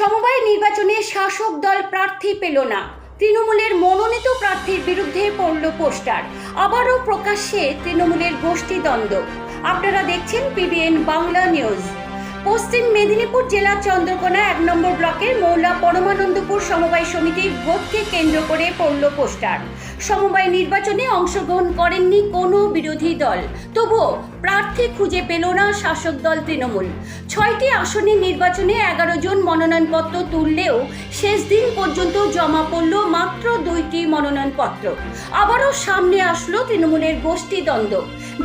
সমবায় নির্বাচনে শাসক দল প্রার্থী পেল না। তৃণমূলের মনোনীত প্রার্থীর বিরুদ্ধে পড়ল পোস্টার। আবারও প্রকাশ্যে তৃণমূলের গোষ্ঠী দ্বন্দ্ব। আপনারা দেখছেন পিবিএন বাংলা নিউজ। পশ্চিম মেদিনীপুর জেলার চন্দ্রকোনা এক নম্বর ব্লকের মৌলা পরমানন্দপুর সমবায় সমিতির ভোটকে কেন্দ্র করে পড়ল পোস্টার। সমবায় নির্বাচনে অংশগ্রহণ করেননি কোনো বিরোধী দল। তবুও প্রার্থী খুঁজে পেল না শাসক দল তৃণমূল। ছয়টি আসনের নির্বাচনে এগারো জন মনোনয়নপত্র তুললেও শেষ দিন পর্যন্ত জমা পড়ল মাত্র দুইটি মনোনয়নপত্র। আবারও সামনে আসলো তৃণমূলের গোষ্ঠী দ্বন্দ্ব।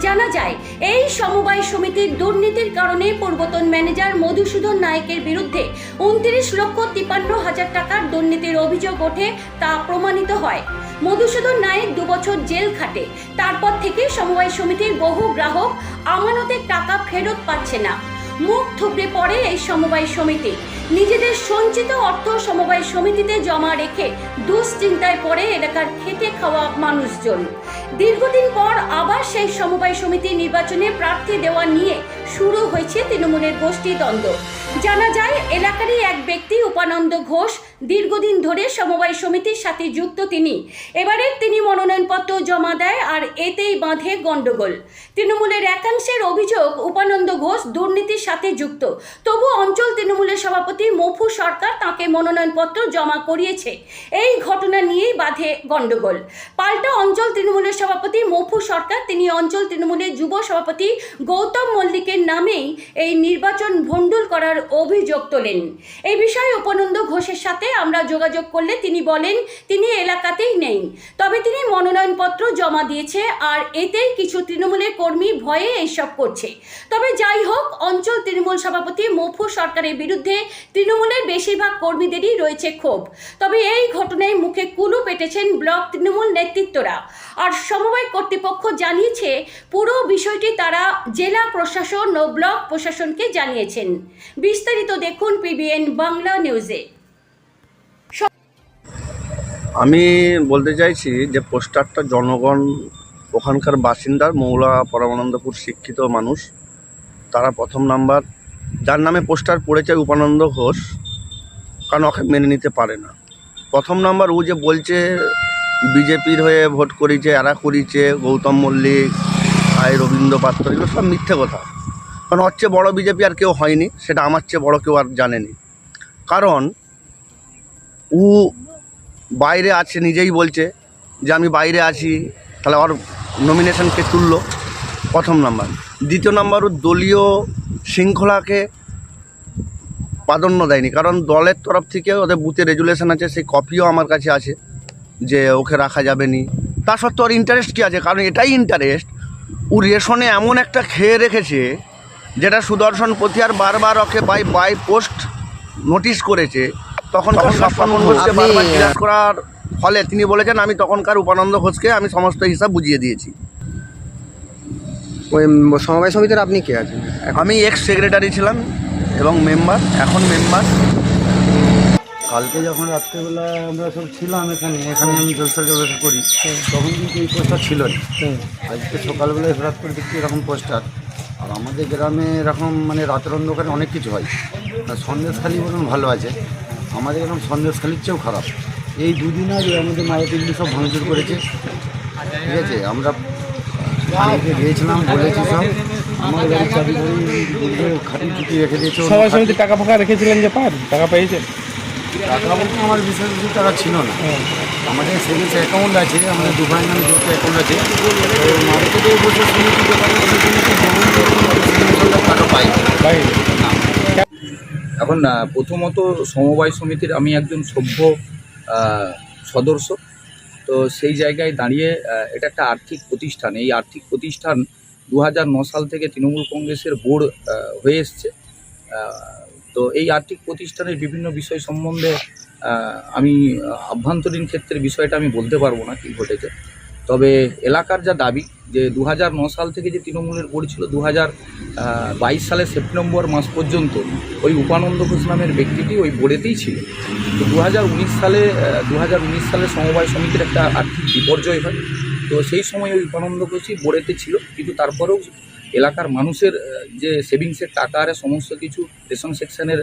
জানা যায়, এই সমবায় সমিতির দুর্নীতির কারণে পূর্বতন ম্যানেজার মধুসূদন নায়কের বিরুদ্ধে উনত্রিশ লক্ষ তিপান্ন হাজার টাকার দুর্নীতির অভিযোগ ওঠে তা প্রমাণিত হয়। মধুসূদন নায়েক দুবছর জেল খাটে। তারপর থেকে সমবায় সমিতির বহু গ্রাহক আমানতের টাকা ফেরত পাচ্ছে না। মুখ থুবড়ে পড়ে এই সমবায় সমিতি। নিজেদের সঞ্চিত অর্থ সমবায় সমিতিতে জমা রেখে দুশ্চিন্তায় পড়ে এলাকার খেটে খাওয়া মানুষজন। দীর্ঘদিন পর আবার সেই সমবায় সমিতি নির্বাচনে প্রার্থী দেওয়া নিয়ে শুরু হয়েছে তৃণমূলের গোষ্ঠী দ্বন্দ্ব জানা যায়, এলাকারই এক ব্যক্তি উপানন্দ ঘোষ দীর্ঘদিন ধরে সমবায় সমিতির সাথে যুক্ত তিনি। এবারে তিনি মনোনয়নপত্র জমা দেয় আর এতেই বাঁধে গণ্ডগোল। তৃণমূলের একাংশের অভিযোগ, উপানন্দ ঘোষ দুর্নীতির সাথে যুক্ত। তবু অঞ্চল তৃণমূলের সভাপতি মফু সরকার তাকে মনোনয়নপত্র জমা করিয়েছে। এই ঘটনা নিয়েই বাঁধে গণ্ডগোল। পাল্টা অঞ্চল তৃণমূলের সভাপতি মফু সরকার, তিনি অঞ্চল তৃণমূলের যুব সভাপতি গৌতম মল্লিকের নামেই এই নির্বাচন ভণ্ডুল করার অভিযোগ তোলেন। এই বিষয়ে উপানন্দ ঘোষের সাথে আমরা যোগাযোগ করলে তিনি বলেন, তিনি এলাকাতেই নেই। তবে তিনি মনোনয়নপত্র জমা দিয়েছে আর এতেই কিছু তৃণমূলের কর্মী ভয়ে এইসব করছে। তবে যাই হোক, অঞ্চল তৃণমূল সভাপতি মফু সরকারের বিরুদ্ধে তৃণমূলের বেশিরভাগ কর্মীদেরই রয়েছে ক্ষোভ। তবে এই ঘটনায় মুখে কুলু পেটেছেন ব্লক তৃণমূল নেতৃত্বরা। আর সমবায় কর্তৃপক্ষ জানিয়েছে, পুরো বিষয়টি তারা জেলা প্রশাসন ও ব্লক প্রশাসনকে জানিয়েছেন। বিস্তারিত দেখুন পিবিএন বাংলা নিউজে আমি বলতে চাইছি যে পোস্টারটা জনগণ, ওখানকার বাসিন্দার, মৌলা পরমানন্দপুর শিক্ষিত মানুষ, তারা প্রথম নাম্বার। যার নামে পোস্টার পড়েছে উপানন্দ ঘোষ, কারণ ওকে মেনে নিতে পারে না। প্রথম নাম্বার, ও যে বলছে, বিজেপির হয়ে ভোট করিছে, এরা করিছে, গৌতম মল্লিক, আয় রবীন্দ্র পাত্র, এগুলো সব মিথ্যে কথা। কারণ ওর চেয়ে বড়ো বিজেপি আর কেউ হয়নি, সেটা আমার চেয়ে বড় কেউ আর জানেনি। কারণ ও বাইরে আছে, নিজেই বলছে যে আমি বাইরে আছি, তাহলে ওর নমিনেশনকে তুললো? প্রথম নাম্বার দ্বিতীয় নাম্বার ও দলীয় শৃঙ্খলাকে প্রাধান্য দেয়নি, কারণ দলের তরফ থেকে ওদের বুথে রেজুলেশন আছে, সেই কপিও আমার কাছে আছে যে ওকে রাখা যাবে নি। তা সত্ত্বেও ওর ইন্টারেস্ট কী আছে? কারণ এটাই ইন্টারেস্ট ও রেশনে এমন একটা খেয়ে রেখেছে যেটা সুদর্শন প্রতিয়ার বারবার okay bye bye post notice করেছে তখন স্বপন ঘোষকে আপনি- বারবার জিজ্ঞাসা করার ফলে তিনি বলেছেন আমি তখনকার উপানন্দ ঘোষকে আমি সমস্ত হিসাব বুঝিয়ে দিয়েছি। ওই সমবায় সমিতির আপনি কে আছেন? এখন? আমি এক্স সেক্রেটারি ছিলাম এবং মেম্বার এখন মেম্বার কালকে যখন রাত্রেবেলা আমরা সব ছিলাম এখানে এখানে আমি জলসা জলসা করি তখন কিন্তু এই পোস্টার ছিল না আজকে সকালবেলায় হঠাৎ করে দেখছি এরকম পোস্টার আর আমাদের গ্রামে এরকম মানে রাতের অন্ধকারে অনেক কিছু হয়। আর সন্দেশখালি বলুন ভালো আছে। আমাদের এরকম সন্দেশখালির চেয়েও খারাপ। এই দুদিন আগে আমাদের মায়ের দিল্লি সব ভাঙচুর করেছে। ঠিক আছে? আমরা গিয়েছিলাম, বলেছি সব। গাড়ির চাবি খাটি চুটি রেখে দিয়েছে। সবাই টাকা ফাঁকা রেখেছিলেন যে পান? টাকা পেয়েছেন? টাকা আমার বিশেষ কিছু টাকা ছিল না। আমাদের সেভিংস অ্যাকাউন্ট আছে, আমাদের দুবাই নামে যত অ্যাকাউন্ট আছে মার্কেটে বসে যেমন টাকা পাই। না এখন প্রথমত সমবায় সমিতির আমি একজন সভ্য সদস্য, তো সেই জায়গায় দাঁড়িয়ে এটা একটা আর্থিক প্রতিষ্ঠান। এই আর্থিক প্রতিষ্ঠান দু সাল থেকে তৃণমূল কংগ্রেসের বোর্ড হয়ে এসছে। তো এই আর্থিক প্রতিষ্ঠানের বিভিন্ন বিষয় সম্বন্ধে আমি আভ্যন্তরীণ ক্ষেত্রের বিষয়টা আমি বলতে পারব না কী ঘটেছে। তবে এলাকার যা দাবি যে দু সাল থেকে যে তৃণমূলের বোর্ড ছিল দু বাইশ সালের সেপ্টেম্বর মাস পর্যন্ত ওই উপানন্দ ঘোষ নামের ব্যক্তিটি ওই বোর্ডেতেই ছিল। তো দু হাজার উনিশ সালে দু হাজার উনিশ সালে সমবায় সমিতির একটা আর্থিক বিপর্যয় হয়। তো সেই সময় ওই উপানন্দ ঘোষই বোর্ডেতে ছিল, কিন্তু তারপরেও এলাকার মানুষের যে সেভিংসের টাকা আর সমস্ত কিছু রেশন সেকশনের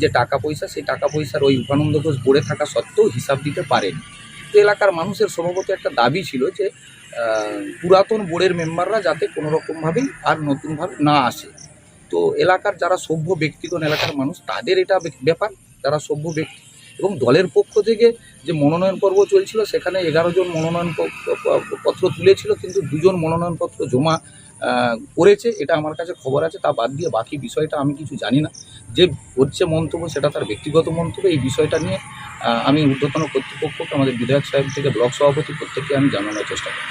যে টাকা পয়সা, সেই টাকা পয়সার ওই উপানন্দ ঘোষ পড়ে থাকা সত্ত্বেও হিসাব দিতে পারেনি। তো এলাকার মানুষের সম্ভবত একটা দাবি ছিল যে পুরাতন বোর্ডের মেম্বাররা যাতে কোনো রকমভাবেই আর নতুনভাবে না আসে। তো এলাকার যারা সভ্য ব্যক্তিগণ, এলাকার মানুষ, তাদের এটা ব্যাপার, যারা সভ্য ব্যক্তি এবং দলের পক্ষ থেকে যে মনোনয়ন পর্ব চলছিল, সেখানে এগারো জন মনোনয়ন পত্র তুলেছিল, কিন্তু দুজন মনোনয়নপত্র জমা করেছে, এটা আমার কাছে খবর আছে, তা বাদ দিয়ে বাকি বিষয়টা আমি কিছু জানি না। যে হচ্ছে মন্তব্য, সেটা তার ব্যক্তিগত মন্তব্য, এই বিষয়টা নিয়ে আমি ঊর্ধ্বতন কর্তৃপক্ষকে, আমাদের বিধায়ক সাহেব থেকে, ব্লক সভাপতি প্রত্যেককে আমি জানানোর চেষ্টা করি